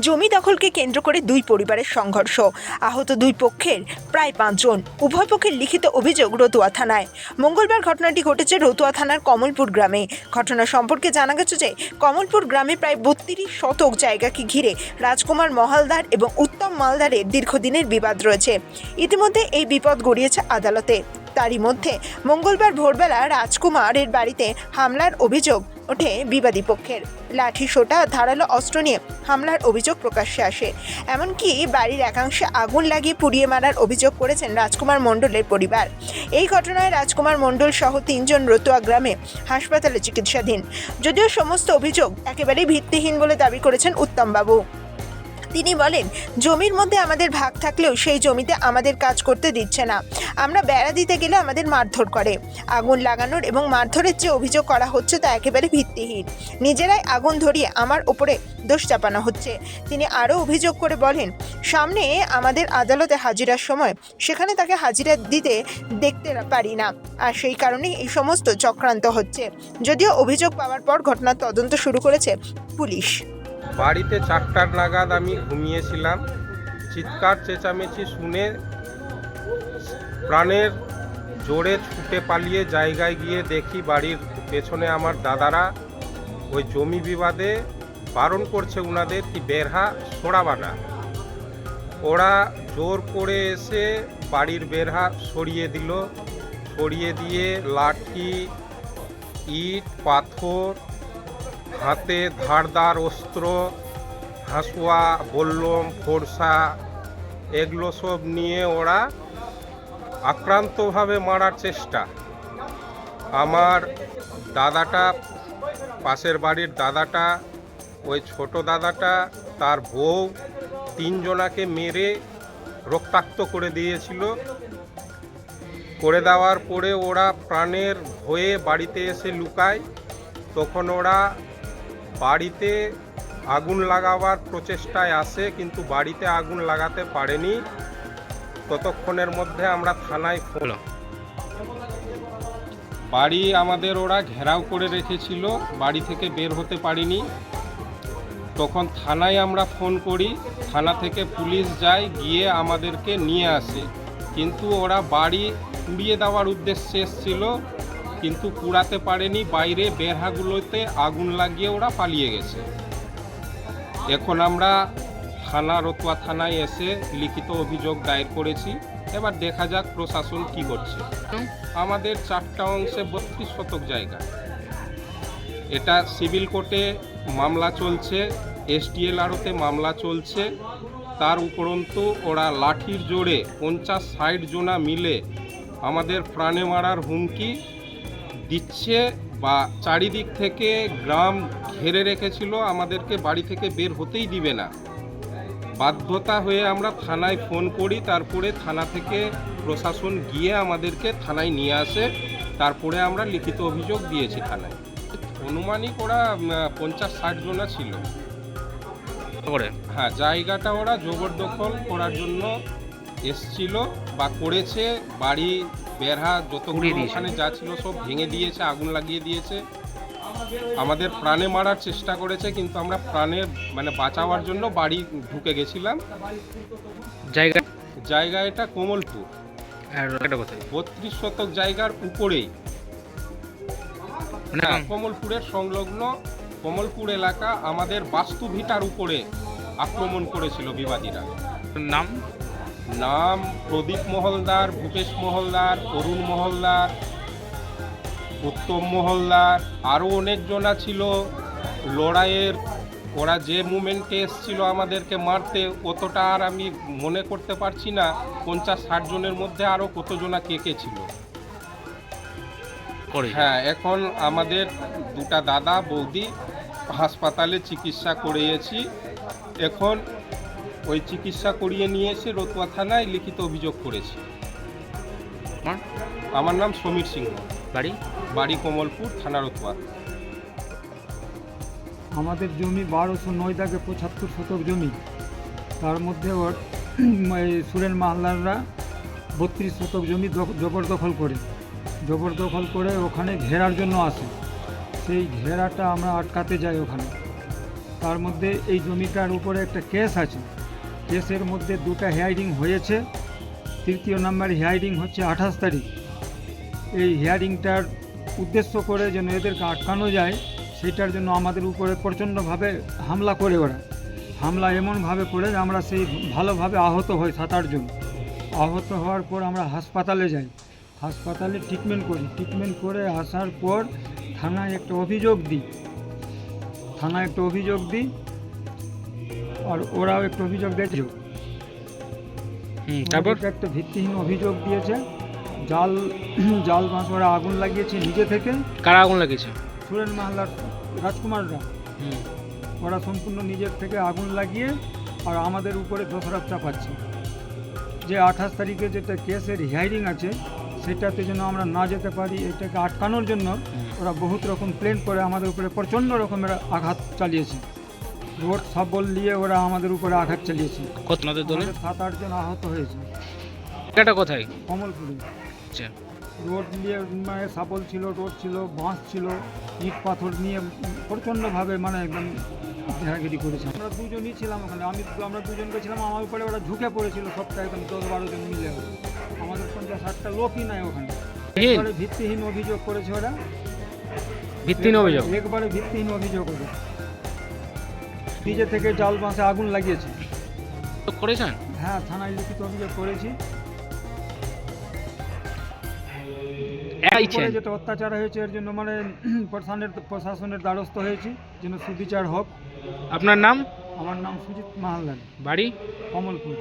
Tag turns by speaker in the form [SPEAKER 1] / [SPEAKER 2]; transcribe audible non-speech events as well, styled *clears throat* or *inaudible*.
[SPEAKER 1] জমি দখলকে কেন্দ্র করে দুই পরিবারের সংঘর্ষ। আহত দুই পক্ষের প্রায় পাঁচজন। উভয় পক্ষের লিখিত অভিযোগ রতুয়া থানায়। মঙ্গলবার ঘটনাটি ঘটেছে রতুয়া থানার কমলপুর গ্রামে। ঘটনা সম্পর্কে জানা গেছে যে, কমলপুর গ্রামে প্রায় বত্রিশ শতক জায়গাকে ঘিরে রাজকুমার মহালদার এবং উত্তম মালদারের দীর্ঘদিনের বিবাদ রয়েছে। ইতিমধ্যে এই বিপদ গড়িয়েছে আদালতে। তারই মধ্যে মঙ্গলবার ভোরবেলা রাজকুমারের বাড়িতে হামলার অভিযোগ ওঠে বিবাদী পক্ষের। লাঠি সোটা ধারালো অস্ত্র নিয়ে হামলার অভিযোগ প্রকাশ্যে আসে। এমনকি বাড়ির একাংশে আগুন লাগিয়ে পুড়িয়ে মারার অভিযোগ করেছেন রাজকুমার মণ্ডলের পরিবার। এই ঘটনায় রাজকুমার মণ্ডল সহ তিনজন রতুয়া গ্রামে হাসপাতালে চিকিৎসাধীন। যদিও সমস্ত অভিযোগ একেবারেই ভিত্তিহীন বলে দাবি করেছেন উত্তমবাবু। তিনি বলেন, জমির মধ্যে আমাদের ভাগ থাকলেও সেই জমিতে আমাদের কাজ করতে দিচ্ছে না। আমরা বেড়া দিতে গেলে আমাদের মারধর করে। আগুন লাগানোর এবং মারধরের যে অভিযোগ করা হচ্ছে তা একেবারে ভিত্তিহীন। নিজেরাই আগুন ধরিয়ে আমার ওপরে দোষ চাপানো হচ্ছে। তিনি আরও অভিযোগ করে বলেন, সামনে আমাদের আদালতে হাজিরার সময় সেখানে তাকে হাজিরা দিতে দেখতে পারি না। আর সেই কারণেই এই সমস্ত চক্রান্ত হচ্ছে। যদিও অভিযোগ পাওয়ার পর ঘটনার তদন্ত শুরু করেছে পুলিশ।
[SPEAKER 2] বাড়িতে চারটার নাগাদ আমি ঘুমিয়েছিলাম। চিৎকার, চেঁচামেচি শুনে প্রাণের জোরে ছুটে পালিয়ে জায়গায় গিয়ে দেখি বাড়ির পেছনে আমার দাদারা ওই জমি বিবাদে বারণ করছে উনাদের কি বেরহা সরাবানা ওরা জোর করে এসে বাড়ির বেরহা সরিয়ে দিল। সরিয়ে দিয়ে লাঠি, ইট, পাথর হাতে ধারদার অস্ত্র, হাসুয়া, বল্লম, ফোরসা, এগুলো সব নিয়ে ওরা আক্রান্তভাবে মারার চেষ্টা। আমার দাদাটা, পাশের বাড়ির দাদাটা, ওই ছোট দাদাটা, তার বউ, তিনজনাকে মেরে রক্তাক্ত করে দিয়েছিল। করে দেওয়ার পরে ওরা প্রাণের ভয়ে বাড়িতে এসে লুকায়। তখন ওরা বাড়িতে আগুন লাগাবার প্রচেষ্টায় আসে কিন্তু বাড়িতে আগুন লাগাতে পারেনি। ততক্ষণের মধ্যে আমরা থানায় ফোন বাড়ি আমাদের ওরা ঘেরাও করে রেখেছিল, বাড়ি থেকে বের হতে পারিনি। তখন থানায় আমরা ফোন করি, থানা থেকে পুলিশ যায়, গিয়ে আমাদেরকে নিয়ে আসে। কিন্তু ওরা বাড়ি পুড়িয়ে দেওয়ার উদ্দেশ্যে এসেছিল কিন্তু পুড়াতে পারেনি, বাইরে বেরহাগুলোতে আগুন লাগিয়ে ওরা পালিয়ে গেছে। এখন আমরা থানা রতুয়া থানায় এসে লিখিত অভিযোগ দায়ের করেছি। এবার দেখা যাক প্রশাসন কি করছে। আমাদের চারটা অংশে বত্রিশ শতক জায়গা। এটা সিভিল কোর্টে মামলা চলছে এসডিএল আরতে মামলা চলছে। তার উপরন্তু ওরা লাঠির জোরে পঞ্চাশ ষাট জোনা মিলে আমাদের প্রাণে মারার হুমকি দিচ্ছে বা চারিদিক থেকে গ্রাম ঘেরে রেখেছিল আমাদেরকে বাড়ি থেকে বের হতেই দিবে না। বাধ্যতা হয়ে আমরা থানায় ফোন করি তারপরে থানা থেকে প্রশাসন গিয়ে আমাদেরকে থানায় নিয়ে আসে তারপরে আমরা লিখিত অভিযোগ দিয়েছি থানায়। অনুমানিক ওরা পঞ্চাশ ষাট জনা ছিল। হ্যাঁ জায়গাটা ওরা জবরদখল করার জন্য এসছিল। বা করেছে বাড়ি বেড়া যত
[SPEAKER 3] উড়িয়ে
[SPEAKER 2] ওখানে যা ছিল সব ভেঙে দিয়েছে আগুন লাগিয়ে দিয়েছে। আমাদের প্রাণে মারার চেষ্টা করেছে কিন্তু আমরা প্রাণে মানে বাঁচাবার জন্য বাড়ি ঢুকে গেছিলাম।
[SPEAKER 3] জায়গা
[SPEAKER 2] জায়গা এটা কোমলপুর বত্রিশ শতক জায়গার উপরেই।
[SPEAKER 3] মানে
[SPEAKER 2] হ্যাঁ, কমলপুরের সংলগ্ন কমলপুর এলাকা আমাদের বাস্তু ভিটার উপরে আক্রমণ করেছিল বিবাদীরা।
[SPEAKER 3] নাম?
[SPEAKER 2] নাম প্রদীপ মহলদার ভূপেশ মহলদার অরুণ মহলদার উত্তম মহলদার আরও অনেকজনা ছিল। লড়াইয়ের ওরা যে মুমেন্টে এসছিল আমাদেরকে মারতে অতটা আর আমি মনে করতে পারছি না। পঞ্চাশ ষাট জনের মধ্যে আরও কতজনা কে কে ছিল?
[SPEAKER 3] করে
[SPEAKER 2] হ্যাঁ এখন আমাদের দুটা দাদা বৌদি হাসপাতালে চিকিৎসা করিয়েছি। এখন ওই চিকিৎসা করিয়ে নিয়ে এসে রতুয়া থানায় লিখিত অভিযোগ করেছি।
[SPEAKER 3] আমার
[SPEAKER 2] আমার নাম সমীর সিংহ।
[SPEAKER 3] বাড়ি?
[SPEAKER 2] বাড়ি কমলপুর থানা রতুয়া।
[SPEAKER 4] আমাদের জমি বারোশো নয় দাগে পঁচাত্তর শতক জমি। তার মধ্যে ওর সুরেন মাহলাররা বত্রিশ শতক জমি জবরদখল করে। জবরদখল করে ওখানে ঘেরার জন্য আসে। সেই ঘেরাটা আমরা আটকাতে যাই ওখানে। তার মধ্যে এই জমিটার উপরে একটা কেস আছে। কেসের মধ্যে দুটা হিয়ারিং হয়েছে। তৃতীয় নাম্বার হিয়ারিং হচ্ছে আঠাশ তারিখ। এই হিয়ারিংটার উদ্দেশ্য করে যেন এদেরকে আটকানো যায়, সেটার জন্য আমাদের উপরে প্রচণ্ডভাবে হামলা করে ওরা। হামলা এমনভাবে করে যে আমরা সেই ভালোভাবে আহত হই সাত আটজন আহত হওয়ার পর আমরা হাসপাতালে যাই। হাসপাতালে ট্রিটমেন্ট করি। ট্রিটমেন্ট করে আসার পর থানায় একটা অভিযোগ দিই। থানায় একটা অভিযোগ দিই আর ওরাও একটা অভিযোগ দিয়েছে।
[SPEAKER 3] হুম তারপর?
[SPEAKER 4] একটা ভিত্তিহীন অভিযোগ দিয়েছে। জাল জাল মাছ ওরা আগুন লাগিয়েছে নিজে থেকে।
[SPEAKER 3] কারা আগুন লাগিয়েছে?
[SPEAKER 4] সুরেন মাহালার রাজকুমাররা।
[SPEAKER 3] হুম।
[SPEAKER 4] ওরা সম্পূর্ণ নিজের থেকে আগুন লাগিয়ে আর আমাদের উপরে দোষরাপ চাপাচ্ছে। যে আঠাশ তারিখে যেটা কেসের হিয়ারিং আছে সেটাতে যেন আমরা না যেতে পারি এটাকে আটকানোর জন্য ওরা বহুত রকম প্লেন করে আমাদের উপরে প্রচণ্ড রকমের আঘাত চালিয়েছে। রোড সাবল নিয়ে ওরা আমাদের উপরে আঘাত চালিয়েছে।
[SPEAKER 3] কত দলে?
[SPEAKER 4] সাত আটজন আহত হয়েছে।
[SPEAKER 3] জায়গাটা কোথায়?
[SPEAKER 4] কমলপুরে।
[SPEAKER 3] আচ্ছা।
[SPEAKER 4] রোড নিয়ে মানে সাপল ছিল রোড ছিল বাঁশ ছিল ইট পাথর নিয়ে প্রচণ্ডভাবে মানে একদম ঘেরাঘেরি করেছে। আমরা দুজনই ছিলাম ওখানে। আমি আমরা দুজন ছিলাম আমার উপরে ওরা ঝুঁকে পড়েছিল সবটা একদম দশ বারো জন মিলে আমাদের পঞ্চাশ ষাটটা লোকই নাই ওখানে।
[SPEAKER 3] ভিত্তিহীন?
[SPEAKER 4] ভিত্তিহীন অভিযোগ করেছে ওরা।
[SPEAKER 3] ভিত্তিহীন অভিযোগ?
[SPEAKER 4] একবারে ভিত্তিহীন অভিযোগ ওদের। নিজে থেকে জাল বাঁশে আগুন লাগিয়েছি।
[SPEAKER 3] করেছেন?
[SPEAKER 4] হ্যাঁ থানায় লিখিত অভিযোগ করেছি। যেটা অত্যাচার হয়েছে এর জন্য মানে *clears throat* প্রশাসনের প্রশাসনের দ্বারস্থ হয়েছি যেন সুবিচার হোক।
[SPEAKER 3] আপনার নাম?
[SPEAKER 4] আমার নাম সুজিত মাহালদান
[SPEAKER 3] বাড়ি?
[SPEAKER 4] কমলপুর।